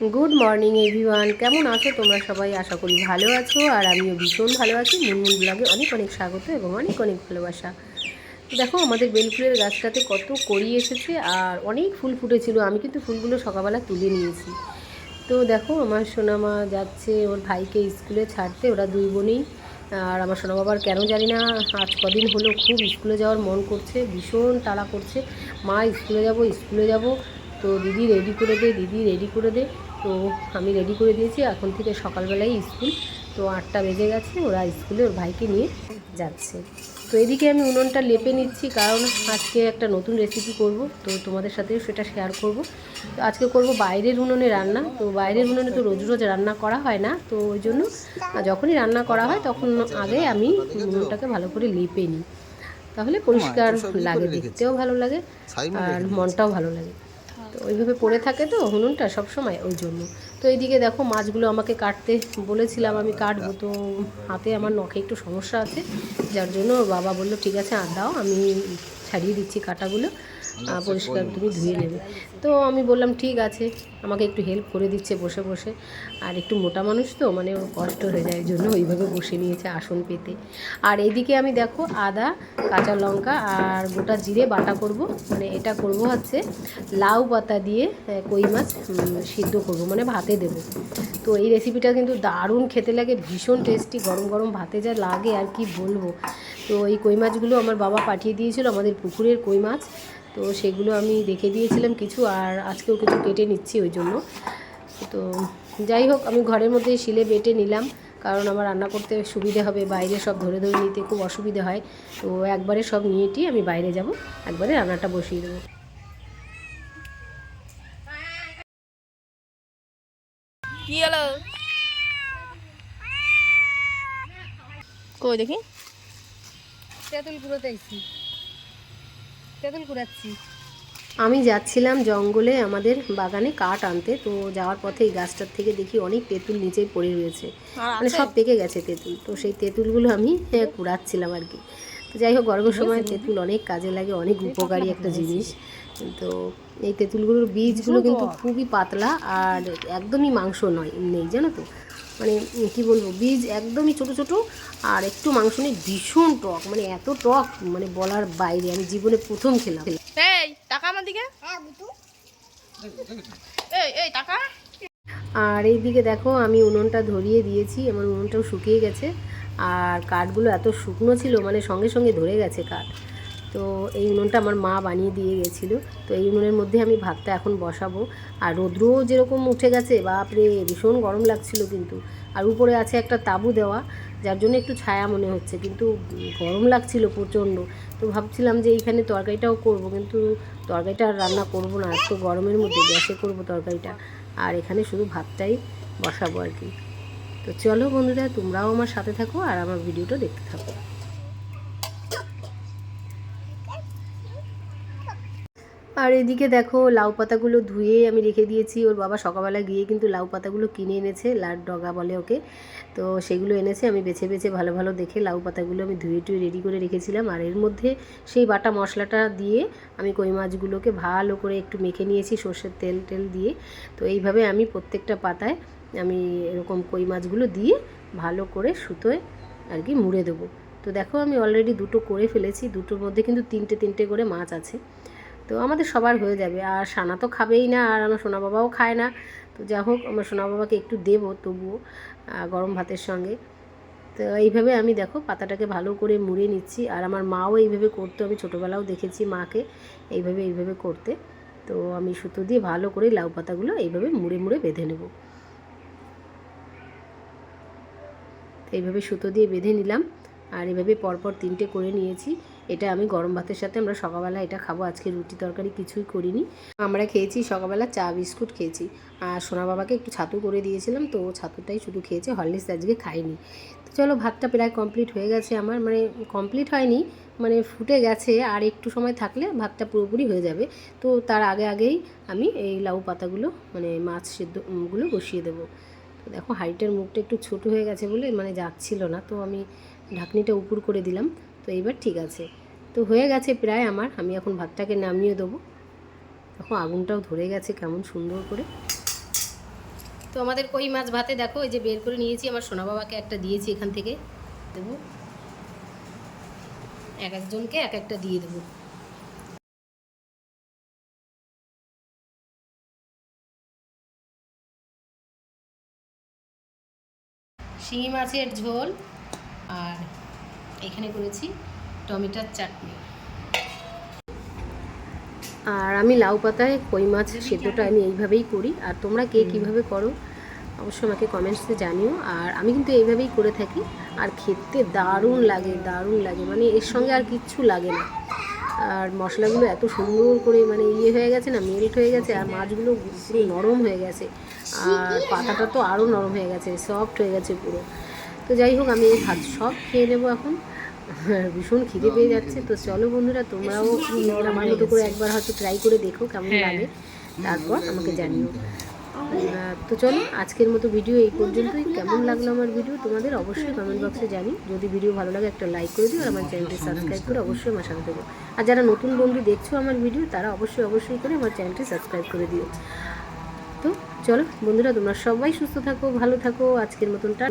Good morning everyone কেমন আছো তোমরা সবাই? আশা করি ভালো আছো, আর আমিও ভীষণ ভালো আছি। মুনমুন ব্লগে অনেক অনেক স্বাগত এবং অনেক অনেক ভালোবাসা। দেখো, আমাদের বেলফুলের গাছটাতে কত কড়ি এসেছে আর অনেক ফুল ফুটেছিল। আমি কিন্তু ফুলগুলো সকালবেলা তুলে নিয়েছি। তো দেখো, আমার সোনামা যাচ্ছে ওর ভাইকে স্কুলে ছাড়তে, ওরা দুই বোনেই। আর আমার সোনা বাবার কেন জানি না, আজ কদিন হলো খুব স্কুলে যাওয়ার মন করছে, ভীষণ তাড়া করছে। মা, স্কুলে যাব স্কুলে যাব। তো দিদি রেডি করে দে, দিদি রেডি করে দে। তো আমি রেডি করে দিয়েছি। এখন থেকে সকালবেলায় স্কুল। তো আটটা বেজে গেছে ওরা স্কুলে ওর ভাইকে নিয়ে যাচ্ছে। তো এদিকে আমি উনুনটা লেপে নিচ্ছি কারণ আজকে একটা নতুন রেসিপি করব। তো তোমাদের সাথে সেটা শেয়ার করব। তো আজকে করব বাইরের উনুনে রান্না। তো বাইরের উনুনে তো রোজ রোজ রান্না করা হয় না। তো ওই জন্য যখনই রান্না করা হয় তখন আগে আমি উনুনটাকে ভালো করে লেপে নিই। তাহলে পরিষ্কার লাগে দেখতেও ভালো লাগে আর মনটাও ভালো লাগে। তো ওইভাবে পড়ে থাকে তো, হুনুনটা সব সময় ওই জন্য। তো এইদিকে দেখো মাছগুলো আমাকে কাটতে বলেছিলাম, আমি কাটবো। তো হাতে আমার নখে একটু সমস্যা আছে, যার জন্য বাবা বলল, ঠিক আছে, আর দাও, আমি ছাড়িয়ে দিচ্ছি কাটাগুলো। পরিষ্কার তুমি ধুয়ে নেবে। তো আমি বললাম ঠিক আছে। আমাকে একটু হেল্প করে দিচ্ছে বসে বসে। আর একটু মোটা মানুষ তো মানে ওর কষ্ট হয়ে যায় জন্য ওইভাবে বসে নিয়েছে আসন পেতে। আর এইদিকে আমি দেখো আদা কাঁচা লঙ্কা আর গোটা জিরে বাটা করব। মানে এটা করব হচ্ছে লাউ পাতা দিয়ে কই মাছ সিদ্ধ করব মানে ভাতে দেব। তো এই রেসিপিটা কিন্তু দারুণ খেতে লাগে ভীষণ টেস্টি গরম গরম ভাতে যা লাগে আর কি বলব। তো এই কই মাছগুলো আমার বাবা পাঠিয়ে দিয়েছিল আমাদের পুকুরের কই মাছ। তো সেগুলো আমি রেখে দিয়েছিলাম কিছু আর আজকেও কিছু কেটে নিচ্ছি ওই জন্য। তো যাই হোক আমি ঘরের মধ্যে শিলে বেটে নিলাম কারণ আমার রান্না করতে সুবিধে হবে বাইরে সব ধরে ধরে নিতে খুব অসুবিধে হয়। তো একবারে সব নিয়েটি আমি বাইরে যাব একবারে রান্নাটা বসিয়ে দেবো। কি হলো? কই দেখি? তেঁতুল তেঁতুল কুড়াচ্ছি আমি যাচ্ছিলাম জঙ্গলে আমাদের বাগানে কাঠ আনতে তো যাওয়ার পথে এই গাছটার থেকে দেখি অনেক তেঁতুল নিচেই পড়ে রয়েছে। মানে সব পেকে গেছে তেঁতুল। তো সেই তেঁতুলগুলো আমি হ্যাঁ, কুড়াচ্ছিলাম আর কি। তো যাই হোক গরমের সময় তেঁতুল অনেক কাজে লাগে অনেক উপকারী একটা জিনিস। তো এই তেঁতুলগুলোর বীজগুলো কিন্তু খুবই পাতলা আর একদমই মাংস নয় নেই জানো তো? মানে কি বলব বীজ একদমই ছোট ছোট আর একটু মাংস নেই ভীষণ টক মানে এত টক মানে বলার বাইরে আমি জীবনে প্রথম খেলাম। এই টাকা আমার দিকে? এই এই টাকা। আর এইদিকে দেখো আমি উনুনটা ধরিয়ে দিয়েছি আমার উনুনটাও শুকিয়ে গেছে আর কাঠগুলো এত শুকনো ছিল মানে সঙ্গে সঙ্গে ধরে গেছে কাঠ। তো এই উনুনটা আমার মা বানিয়ে দিয়ে গেছিল। তো এই উনুনের মধ্যে আমি ভাতটা এখন বসাবো। আর রৌদ্রও যেরকম উঠে গেছে, বাপরে, ভীষণ গরম লাগছিল কিন্তু। আর উপরে আছে একটা তাবু দেওয়া, যার জন্য একটু ছায়া মনে হচ্ছে। কিন্তু গরম লাগছিল প্রচণ্ড। তো ভাবছিলাম যে এইখানে তরকারিটাও করব, কিন্তু তরকারিটা আর রান্না করব না। এত গরমের মধ্যে গ্যাসে করব তরকারিটা। আর এখানে শুধু ভাতটাই বসাবো আর কি। তো চলো বন্ধুরা, তোমরাও আমার সাথে থাকো আর আমার ভিডিওটা দেখতে থাকো। আর এদিকে দেখো, লাউ পাতাগুলো ধুয়ে আমি রেখে দিয়েছি। ওর বাবা সকালবেলা গিয়ে কিন্তু লাউ পাতাগুলো কিনে এনেছে লার ডগা বলে ওকে। তো সেগুলো এনেছে, আমি বেছে বেছে ভালো ভালো দেখে লাউ পাতাগুলো আমি ধুয়ে টুয়ে রেডি করে রেখেছিলাম। আর এর মধ্যে সেই বাটা মশলাটা দিয়ে আমি কই মাছগুলোকে ভালো করে একটু মেখে নিয়েছি সর্ষের তেল টেল দিয়ে। তো এইভাবে আমি প্রত্যেকটা পাতায় আমি এরকম কই মাছগুলো দিয়ে ভালো করে সুতোয় আর কি মুড়ে দেবো। তো দেখো আমি অলরেডি দুটো করে ফেলেছি, দুটোর মধ্যে কিন্তু তিনটে তিনটে করে মাছ আছে। তো আমাদের সবার হয়ে যাবে। আর সানা তো খাবেই না, আর আমার সোনা বাবাও খায় না। তো যা হোক, আমার সোনা বাবাকে একটু দেবো তবুও গরম ভাতের সঙ্গে। তো এইভাবে আমি দেখো পাতাটাকে ভালো করে মুড়ে নিচ্ছি। আর আমার মাও এইভাবে করতো, আমি ছোটোবেলাও দেখেছি মাকে এইভাবে এইভাবে করতে। তো আমি সুতো দিয়ে ভালো করে লাউ পাতাগুলো এইভাবে মুড়ে মুড়ে বেঁধে নেব। এইভাবে সুতো দিয়ে বেঁধে নিলাম। আর এভাবে পরপর তিনটে করে নিয়েছি। এটা আমি গরম ভাতের সাথে, আমরা সকালবেলা এটা খাব। আজকে রুটি তরকারি কিছুই করিনি। আমরা খেয়েছি সকালবেলা চা, বিস্কুট খেয়েছি। আর সোনা বাবাকে একটু ছাতু করে দিয়েছিলাম, তো ছাতুটাই শুধু খেয়েছে, হরলিক্স আজকে খাইনি তো চলো, ভাতটা প্রায় কমপ্লিট হয়ে গেছে আমার মানে কমপ্লিট হয়নি মানে ফুটে গেছে। আর একটু সময় থাকলে ভাতটা পুরোপুরি হয়ে যাবে। তো তার আগে আগেই আমি এই লাউ পাতাগুলো মানে মাছ সেদ্ধগুলো বসিয়ে দেবো। তো দেখো, হাঁড়িটার মুখটা একটু ছোট হয়ে গেছে বলে মানে যাচ্ছিল না। তো আমি ঢাকনিটা উপর করে দিলাম। তো এইবার ঠিক আছে। তো হয়ে গেছে প্রায় আমার, আমি এখন ভাতটাকে নামিয়ে দেবো। দেখো আগুনটাও ধরে গেছে কেমন সুন্দর করে। তো আমাদের কই মাছ ভাতে দেখো, এই যে বের করে নিয়েছি, আমার সোনা বাবাকে একটা দিয়েছি এখান থেকে। দেবো। এক একজনকে এক একটা দিয়ে দেবো। শিঙি মাছের ঝোল আর এখানে করেছি টমেটোর চাটনি। আর আমি লাউ পাতায় কই মাছ সেদ্ধটা আমি এইভাবেই করি। আর তোমরা কে কীভাবে করো অবশ্যই আমাকে কমেন্টসে জানিও। আর আমি কিন্তু এইভাবেই করে থাকি। আর খেতে দারুণ লাগে দারুণ লাগে। মানে এর সঙ্গে আর কিচ্ছু লাগে না। আর মশলাগুলো এত সুন্দর করে মানে ইয়ে হয়ে গেছে না মেল্ট হয়ে গেছে আর মাছগুলো পুরো নরম হয়ে গেছে। আর পাতাটা তো আরও নরম হয়ে গেছে সফট হয়ে গেছে পুরো। তো যাই হোক আমি ভাত সব খেয়ে নেব এখন। ভীষণ খিদে পেয়ে যাচ্ছে। তো চলো বন্ধুরা তোমরাও আমার মতো করে একবার হয়তো ট্রাই করে দেখো কেমন লাগে। তারপর আমাকে জানিও। তো চলো আজকের মতো ভিডিও এই পর্যন্তই। কেমন লাগল আমার ভিডিও তোমাদের অবশ্যই কমেন্ট বক্সে জানি যদি ভিডিও ভালো লাগে একটা লাইক করে দিও আর আমার চ্যানেলটি সাবস্ক্রাইব করে অবশ্যই আমার সাথে দেবো আর যারা নতুন বন্ধু দেখছ আমার ভিডিও তারা অবশ্যই অবশ্যই করে আমার চ্যানেলটি সাবস্ক্রাইব করে দিও। তো চলো বন্ধুরা তোমরা সবাই সুস্থ থাকো ভালো থাকো। আজকের মতন টা